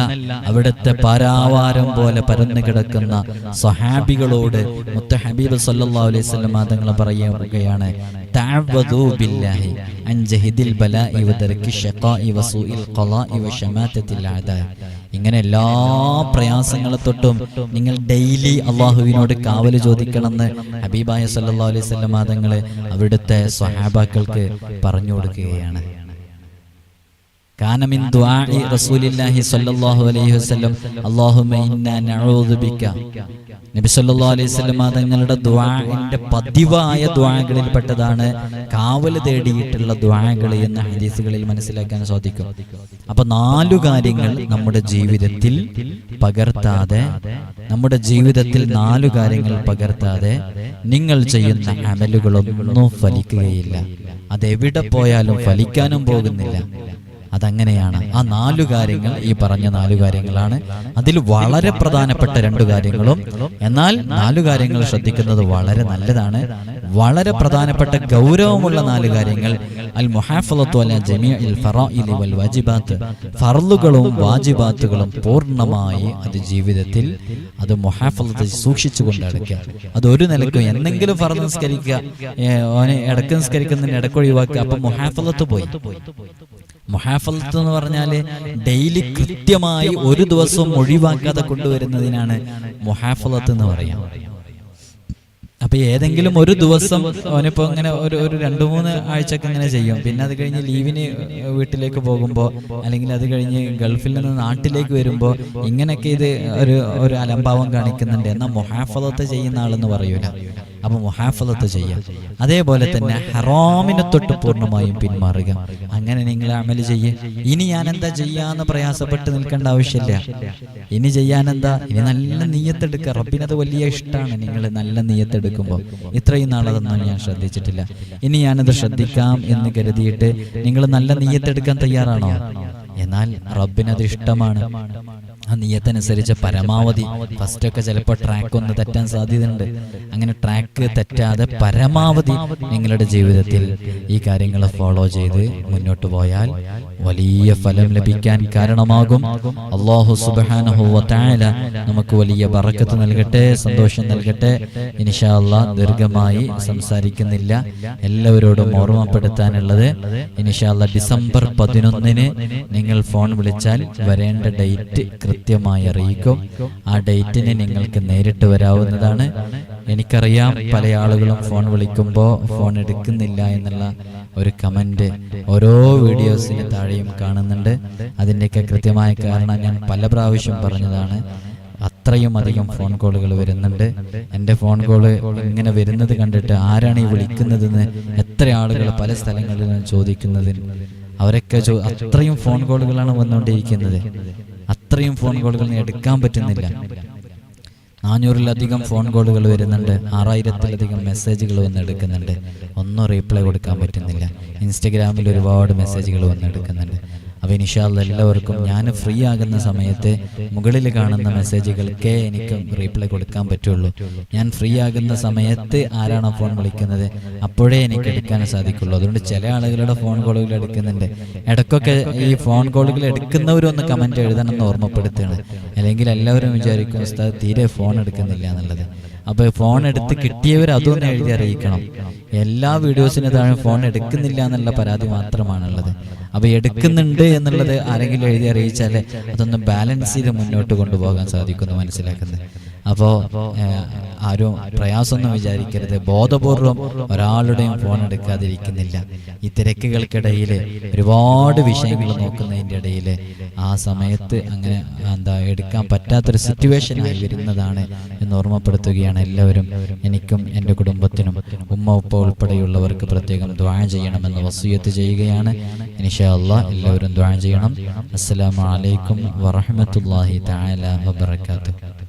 അവിടുത്തെ പാരാവാരം പോലെ പരന്നു കിടക്കുന്ന സഹാബികളോട് മുത്ത ഹബീബ് സല്ലല്ലാഹു അലൈഹി തങ്ങൾ പറയുകയാണ് ഇങ്ങനെ എല്ലാ പ്രയാസങ്ങളെ തൊട്ടും നിങ്ങൾ ഡെയിലി അള്ളാഹുവിനോട് കാവൽ ചോദിക്കണമെന്ന് ഹബീബായ സല്ലാ അലൈഹി വസല്ലം തങ്ങൾ അവിടുത്തെ സ്വഹാബാക്കൾക്ക് പറഞ്ഞു കൊടുക്കുകയാണ്. കാന رسول ദുആഇ صلى സ്വല്ലല്ലാഹു അലൈഹി വസല്ലം اللهم إنا നഊദു ബിക നബി സല്ലാ അലൈഹി വസല്ലം തങ്ങളുടെ ദുആഇന്റെ പതിവായ ദുആകളിൽപ്പെട്ടതാണ് കാവൽ തേടിയിട്ടുള്ള ദുആകൾ എന്ന ഹദീസുകളിൽ മനസ്സിലാക്കാൻ സാധിക്കും. അപ്പൊ നാലു കാര്യങ്ങൾ നമ്മുടെ ജീവിതത്തിൽ പകർത്താതെ നമ്മുടെ ജീവിതത്തിൽ നാലു കാര്യങ്ങൾ പകർത്താതെ നിങ്ങൾ ചെയ്യുന്ന അമലുകളൊന്നും ഫലിക്കുകയില്ല. അതെവിടെ പോയാലും ഫലിക്കാനും പോകുന്നില്ല. അതങ്ങനെയാണ്. ആ നാലു കാര്യങ്ങൾ ഈ പറഞ്ഞ നാലു കാര്യങ്ങളാണ്. അതിൽ വളരെ പ്രധാനപ്പെട്ട രണ്ടു കാര്യങ്ങളും. എന്നാൽ നാലു കാര്യങ്ങൾ ശ്രദ്ധിക്കുന്നത് വളരെ നല്ലതാണ്. വളരെ പ്രധാനപ്പെട്ട ഗൗരവമുള്ള നാല് കാര്യങ്ങൾ. അൽ മുഹാഫലത്തു അല ജമീഇൽ ഫറാഇലി വൽ വാജിബാത്ത്. വാജിബാത്തുകളും പൂർണമായി അത് ജീവിതത്തിൽ അത് മുഹാഫലത്ത് സൂക്ഷിച്ചു കൊണ്ട് അടയ്ക്കുക അത് ഒരു നിലക്കും എന്തെങ്കിലും ഫറ നിസ്കരിക്കുക അവനെ ഓനെ ഇടയ്ക്ക് നിസ്കരിക്കുന്നതിന് ഇടക്കൊഴിവാക്കുക അപ്പൊ മുഹാഫലത്ത് പോയി. മുഹാഫലത്ത് എന്ന് പറഞ്ഞാൽ ഡെയിലി കൃത്യമായി ഒരു ദിവസം ഒഴിവാക്കാതെ കൊണ്ടുവരുന്നതിനാണ് മുഹാഫലത്ത് എന്ന് പറയാം അപ്പൊ ഏതെങ്കിലും ഒരു ദിവസം അവനിപ്പോ ഇങ്ങനെ ഒരു ഒരു രണ്ടു മൂന്ന് ആഴ്ചയൊക്കെ ഇങ്ങനെ ചെയ്യും. പിന്നെ അത് കഴിഞ്ഞ് ലീവിന് വീട്ടിലേക്ക് പോകുമ്പോൾ അല്ലെങ്കിൽ അത് കഴിഞ്ഞ് ഗൾഫിൽ നിന്ന് നാട്ടിലേക്ക് വരുമ്പോൾ ഇങ്ങനെയൊക്കെ ഇത് ഒരു ഒരു അലംഭാവം കാണിക്കുന്നുണ്ട് എന്നാൽ മൊഹാഫലത്ത് ചെയ്യുന്ന ആളെന്ന് പറയൂല അപ്പൊ മുഹാഫലത്ത് ചെയ്യാം. അതേപോലെ തന്നെ ഹറാമിനെ തൊട്ട് പൂർണമായും പിന്മാറുക. അങ്ങനെ നിങ്ങൾ അമൽ ചെയ്യുക ഇനി ഞാൻ എന്താ ചെയ്യാന്ന് പ്രയാസപ്പെട്ട് നിൽക്കേണ്ട ആവശ്യമില്ല. ഇനി ചെയ്യാൻ എന്താ ഇനി നല്ല നീയത്തെടുക്കുക. റബ്ബിനത് വലിയ ഇഷ്ടമാണ് നിങ്ങൾ നല്ല നീയത്തെടുക്കുമ്പോൾ. ഇത്രയും നാളതൊന്നും ഞാൻ ശ്രദ്ധിച്ചിട്ടില്ല. ഇനി ഞാനത് ശ്രദ്ധിക്കാം എന്ന് കരുതിയിട്ട് നിങ്ങൾ നല്ല നീയത്തെടുക്കാൻ തയ്യാറാണോ? എന്നാൽ റബ്ബിനത് ഇഷ്ടമാണ്. ആ നീയത്തനുസരിച്ച് പരമാവധി ഫസ്റ്റ് ഒക്കെ ചിലപ്പോൾ ട്രാക്ക് ഒന്ന് തെറ്റാൻ സാധ്യതയുണ്ട്. അങ്ങനെ ട്രാക്ക് തെറ്റാതെ പരമാവധി നിങ്ങളുടെ ജീവിതത്തിൽ ഈ കാര്യങ്ങൾ ഫോളോ ചെയ്ത് മുന്നോട്ട് പോയാൽ വലിയ ഫലം ലഭിക്കാൻ കാരണമാകും. അള്ളാഹു സുബാനഹുല നമുക്ക് വലിയ വറക്കത്ത് നൽകട്ടെ സന്തോഷം നൽകട്ടെ. അള്ളാഹ് ദീർഘമായി സംസാരിക്കുന്നില്ല. എല്ലാവരോടും ഓർമ്മപ്പെടുത്താനുള്ളത് അള്ളാഹ് ഡിസംബർ പതിനൊന്നിന് നിങ്ങൾ ഫോൺ വിളിച്ചാൽ വരേണ്ട ഡേറ്റ് കൃത്യമായി അറിയിക്കും. ആ ഡേറ്റിന് നിങ്ങൾക്ക് നേരിട്ട് വരാവുന്നതാണ്. എനിക്കറിയാം പല ആളുകളും ഫോൺ വിളിക്കുമ്പോൾ ഫോൺ എടുക്കുന്നില്ല എന്നുള്ള ഒരു കമന്റ് ഓരോ വീഡിയോസിന് താഴെയും കാണുന്നുണ്ട്. അതിന്റെയൊക്കെ കൃത്യമായ കാരണം ഞാൻ പല പ്രാവശ്യം പറഞ്ഞതാണ്. അത്രയും അധികം ഫോൺ കോളുകൾ വരുന്നുണ്ട്. എന്റെ ഫോൺ കോൾ ഇങ്ങനെ വരുന്നത് കണ്ടിട്ട് ആരാണ് ഈ വിളിക്കുന്നതെന്ന് എത്ര ആളുകൾ പല സ്ഥലങ്ങളിലും ചോദിക്കുന്നതിന് അവരൊക്കെ അത്രയും ഫോൺ കോളുകളാണ് വന്നുകൊണ്ടിരിക്കുന്നത്. അത്രയും ഫോൺ കോളുകൾ എടുക്കാൻ പറ്റുന്നില്ല. നാനൂറിലധികം ഫോൺ കോളുകൾ വരുന്നുണ്ട്. ആറായിരത്തിലധികം മെസ്സേജുകൾ വന്ന് എടുക്കുന്നുണ്ട്. ഒന്നും റീപ്ലൈ കൊടുക്കാൻ പറ്റുന്നില്ല. ഇൻസ്റ്റഗ്രാമിൽ ഒരുപാട് മെസ്സേജുകൾ വന്ന് എടുക്കുന്നുണ്ട്. അപ്പോൾ ഇൻഷാല്ല എല്ലാവർക്കും ഞാൻ ഫ്രീ ആകുന്ന സമയത്ത് മുകളിൽ കാണുന്ന മെസ്സേജുകൾക്കേ എനിക്ക് റീപ്ലൈ കൊടുക്കാൻ പറ്റുള്ളൂ. ഞാൻ ഫ്രീ ആകുന്ന സമയത്ത് ആരാണോ ഫോൺ വിളിക്കുന്നത് അപ്പോഴേ എനിക്ക് എടുക്കാൻ സാധിക്കുള്ളൂ. അതുകൊണ്ട് ചില ആളുകളുടെ ഫോൺ കോളുകൾ എടുക്കുന്നുണ്ട്. ഇടയ്ക്കൊക്കെ ഈ ഫോൺ കോളുകൾ എടുക്കുന്നവരൊന്ന് കമന്റ് എഴുതണമെന്ന് ഓർമ്മപ്പെടുത്തുകയാണ്. അല്ലെങ്കിൽ എല്ലാവരും വിചാരിക്കും ഉസ്താദ് തീരെ ഫോൺ എടുക്കുന്നില്ല എന്നുള്ളത്. അപ്പോൾ ഫോൺ എടുത്ത് കിട്ടിയവർ അതൊന്ന് എഴുതി അറിയിക്കണം. എല്ലാ വീഡിയോസിന് താഴെ ഫോൺ എടുക്കുന്നില്ല എന്നുള്ള പരാതി മാത്രമാണുള്ളത്. അപ്പോൾ എടുക്കുന്നുണ്ട് എന്നുള്ളത് ആരെങ്കിലും എഴുതി അറിയിച്ചാൽ അതൊന്ന് ബാലൻസ് ചെയ്ത് മുന്നോട്ട് കൊണ്ടുപോകാൻ സാധിക്കുന്നു മനസ്സിലാക്കുന്നത്. അപ്പോൾ ആരും പ്രയാസമൊന്നും വിചാരിക്കരുത്. ബോധപൂർവം ഒരാളുടെയും ഫോൺ എടുക്കാതിരിക്കുന്നില്ല. ഈ തിരക്കുകൾക്കിടയിൽ ഒരുപാട് വിഷയങ്ങൾ നോക്കുന്നതിന്റെ ഇടയിൽ ആ സമയത്ത് അങ്ങനെ എന്താ എടുക്കാൻ പറ്റാത്തൊരു സിറ്റുവേഷനായി വരുന്നതാണ് എന്ന് ഓർമ്മപ്പെടുത്തുകയാണ് എല്ലാവരും. എനിക്കും എന്റെ കുടുംബത്തിനും ഉമ്മ ഉപ്പ ഉൾപ്പെടെയുള്ളവർക്ക് പ്രത്യേകം ദ്വാഴ ചെയ്യണമെന്ന് വസൂയത്ത് ചെയ്യുകയാണ്. അള്ളാഹ് എല്ലാവരും ദ്വാഴ ചെയ്യണം. അസ്സലാമു അലൈക്കും വറഹ്മത്തുള്ളാഹി തആല വബറകാതുഹു.